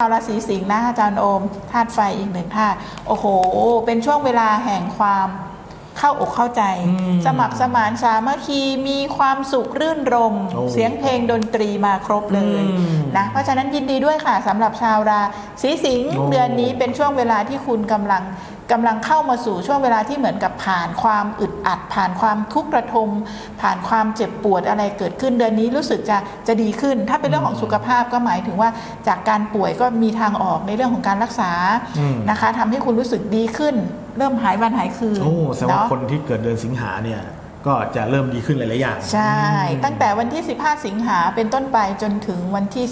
ชาวราศีสิงห์นะอาจารย์โอมธาตุไฟอีกหนึ่งธาตุโอ้โห เป็นช่วงเวลาแห่งความ เข้าอกเข้าใจอืมสมัครสมานสามัคคีมีความสุขรื่นรมโอ้เสียงเพลงดนตรีมาครบเลยอืมนะเพราะฉะนั้นยินดีด้วยค่ะสำหรับชาวราศีสิงห์โอ้เดือนนี้เป็นช่วงเวลาที่คุณกำลังกำลังเข้ามาสู่ช่วงเวลาที่เหมือนกับผ่านความอึดอัด ผ่านความทุกข์ระทม ผ่านความเจ็บปวดอะไรเกิดขึ้นเดือนนี้รู้สึกจะจะดีขึ้น ถ้าเป็นเรื่องของสุขภาพก็หมายถึงว่าจากการป่วยก็มีทางออกในเรื่องของการรักษาอืมนะคะทำให้คุณรู้สึกดีขึ้นเริ่มหายวันหายคืนโอ้แสดงว่าเนาะคนที่เกิดเดือนสิงหาเนี่ยก็จะเริ่มดีขึ้นหลายๆอย่าง ใช่อืมตั้งแต่วันที่ 15 สิงหาเป็นต้นไปจนถึงวันที่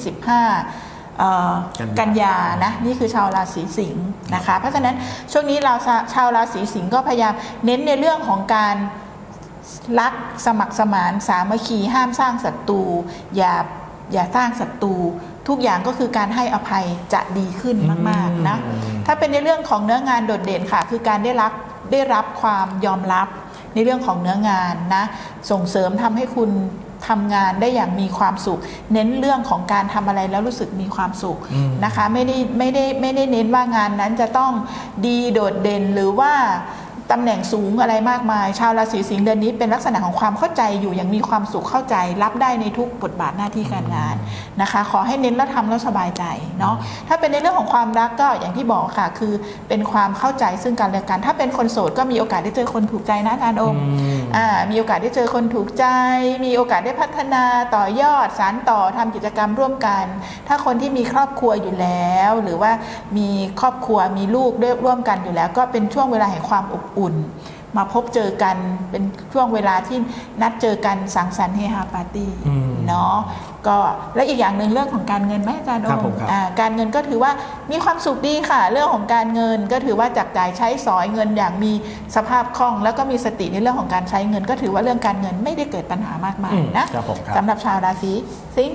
15เอ่อกันยากันยานะนี่คือชาวราศีสิงห์นะคะ เพราะฉะนั้นช่วงนี้เราชาชาวราศีสิงห์ก็พยายามเน้นในเรื่องของการรักสมัครสมานสามัคคีห้ามสร้างศัตรูอย่า อย่าสร้างศัตรูทุกอย่างก็คือการให้อภัยจะดีขึ้นมากๆนะอืมถ้าเป็นในเรื่องของเนื้องานโดดเด่นค่ะ คือการได้รับได้รับความยอมรับในเรื่องของเนื้องานนะ ส่งเสริมทำให้คุณทำงานได้อย่างมีความสุข เน้นเรื่องของการทำอะไรแล้วรู้สึกมีความสุขอืมนะคะ ไม่ได้ไม่ได้ไม่ได้เน้นว่างานนั้นจะต้องดีโดดเด่นหรือว่า ตำแหน่งสูงอะไรมากมาย ชาวราศีสิงห์เดือนนี้เป็นลักษณะของความเข้าใจอยู่อย่างมีความสุขเข้าใจ รับได้ในทุกบทบาทหน้าที่การงานนะคะ ขอให้เน้นแล้วทำแล้วสบายใจเนาะถ้าเป็นในเรื่องของความรักก็อย่างที่บอกค่ะ คือเป็นความเข้าใจซึ่งกันและกัน ถ้าเป็นคนโสดก็มีโอกาสได้เจอคนถูกใจนะอาจารย์โอมอืมอ่ามีโอกาสได้เจอคนถูกใจ มีโอกาสได้พัฒนาต่อยอดสารต่อทำกิจกรรมร่วมกัน ถ้าคนที่มีครอบครัวอยู่แล้ว หรือว่ามีครอบครัวมีลูกด้วยร่วมกันอยู่แล้ว ก็เป็นช่วงเวลาแห่งความอบอุ่น มาพบเจอกันเป็นช่วงเวลาที่นัดเจอกันสังสรรค์เฮฮาปาร์ตี้อืมเนาะก็และอีกอย่างหนึ่งเรื่องของการเงินไหมอาจารย์โอครับมผมครับอ่าการเงินก็ถือว่ามีความสุขดีค่ะ เรื่องของการเงินก็ถือว่าจับจ่ายใช้สอยเงินอย่างมีสภาพคล่อง แล้วก็มีสติในเรื่องของการใช้เงิน ก็ถือว่าเรื่องการเงินไม่ได้เกิดปัญหามากมายอืมนะครับผมครับสำหรับชาวราศีสิงห์